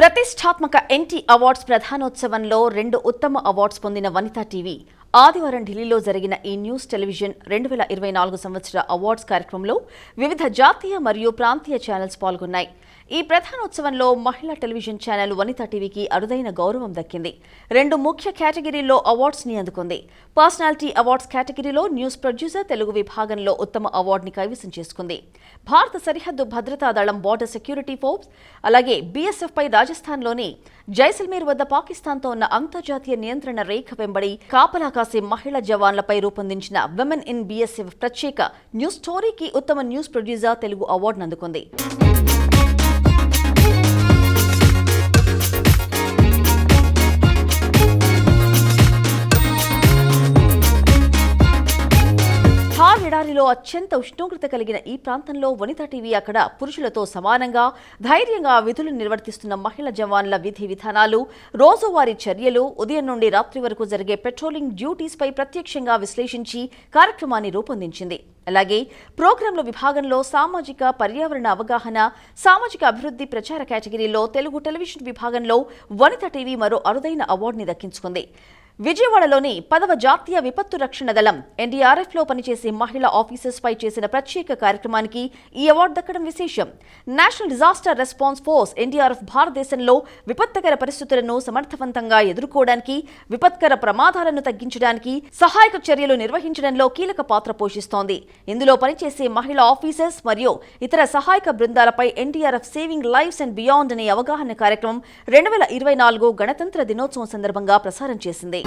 ప్రతిష్టాత్మక NT awards ప్రధానోత్సవంలో రెండు ఉత్తమ అవార్డ్స్ పొందిన వనితా టీవీ. ఆదివారం ఢిల్లీలో జరిగిన ఈ న్యూస్ టెలివిజన్ రెండు వేల ఇరవై నాలుగు సంవత్సర అవార్డ్స్ కార్యక్రమంలో వివిధ జాతీయ మరియు ప్రాంతీయ ఛానల్స్ పాల్గొన్నాయి. ఈ ప్రధానోత్సవంలో మహిళా టెలివిజన్ ఛానల్ వనిత టీవీకి అరుదైన గౌరవం దక్కింది. రెండు ముఖ్య కేటగిరీల్లో అవార్డ్స్ని అందుకుంది పర్సనాలిటీ అవార్డ్స్ కేటగిరీలో న్యూస్ ప్రొడ్యూసర్ తెలుగు విభాగంలో ఉత్తమ అవార్డుని కైవసం చేసుకుంది. భారత సరిహద్దు భద్రతా దళం బార్డర్ సెక్యూరిటీ ఫోర్స్ అలాగే బీఎస్ఎఫ్పై రాజస్థాన్లోని జైసల్మేర్ వద్ద పాకిస్తాన్తో ఉన్న అంతర్జాతీయ నియంత్రణ రేఖ వెంబడి కాపలా కాసే మహిళా జవాన్లపై రూపొందించిన విమెన్ ఇన్ బీఎస్ఎఫ్ ప్రత్యేక న్యూస్ స్టోరీకి ఉత్తమ న్యూస్ ప్రొడ్యూసర్ తెలుగు అవార్డును అందుకుంది. ఎడారిలో అత్యంత ఉష్ణోగ్రత కలిగిన ఈ ప్రాంతంలో వనితా టీవీ అక్కడ పురుషులతో సమానంగా ధైర్యంగా విధులు నిర్వర్తిస్తున్న మహిళా జవాన్ల విధి విధానాలు రోజువారీ చర్యలు ఉదయం నుండి రాత్రి వరకు జరిగే పెట్రోలింగ్ డ్యూటీస్పై ప్రత్యక్షంగా విశ్లేషించి కార్యక్రమాన్ని రూపొందించింది. అలాగే ప్రోగ్రాంల విభాగంలో సామాజిక పర్యావరణ అవగాహన సామాజిక అభివృద్ధి ప్రచార కేటగిరీలో తెలుగు టెలివిజన్ విభాగంలో వనిత టీవీ మరో అరుదైన అవార్డుని దక్కించుకుంది. విజయవాడలోని పదవ జాతీయ విపత్తు రక్షణ దళం ఎన్డీఆర్ఎఫ్లో పనిచేసే మహిళా ఆఫీసర్స్ పై చేసిన ప్రత్యేక కార్యక్రమానికి ఈ అవార్డు దక్కడం విశేషం. National disaster response force NDRF భారతదేశంలో విపత్కర పరిస్థితులను సమర్థవంతంగా ఎదుర్కోవడానికి విపత్కర ప్రమాదాలను తగ్గించడానికి సహాయక చర్యలు నిర్వహించడంలో కీలక పాత్ర పోషిస్తోంది. ఇందులో పనిచేసే మహిళా ఆఫీసర్స్ మరియు ఇతర సహాయక బృందాలపై NDRF saving lives and beyond అనే అవగాహన కార్యక్రమం రెండు వేల ఇరవై నాలుగు గణతంత్ర దినోత్సవం సందర్భంగా ప్రసారం చేసింది.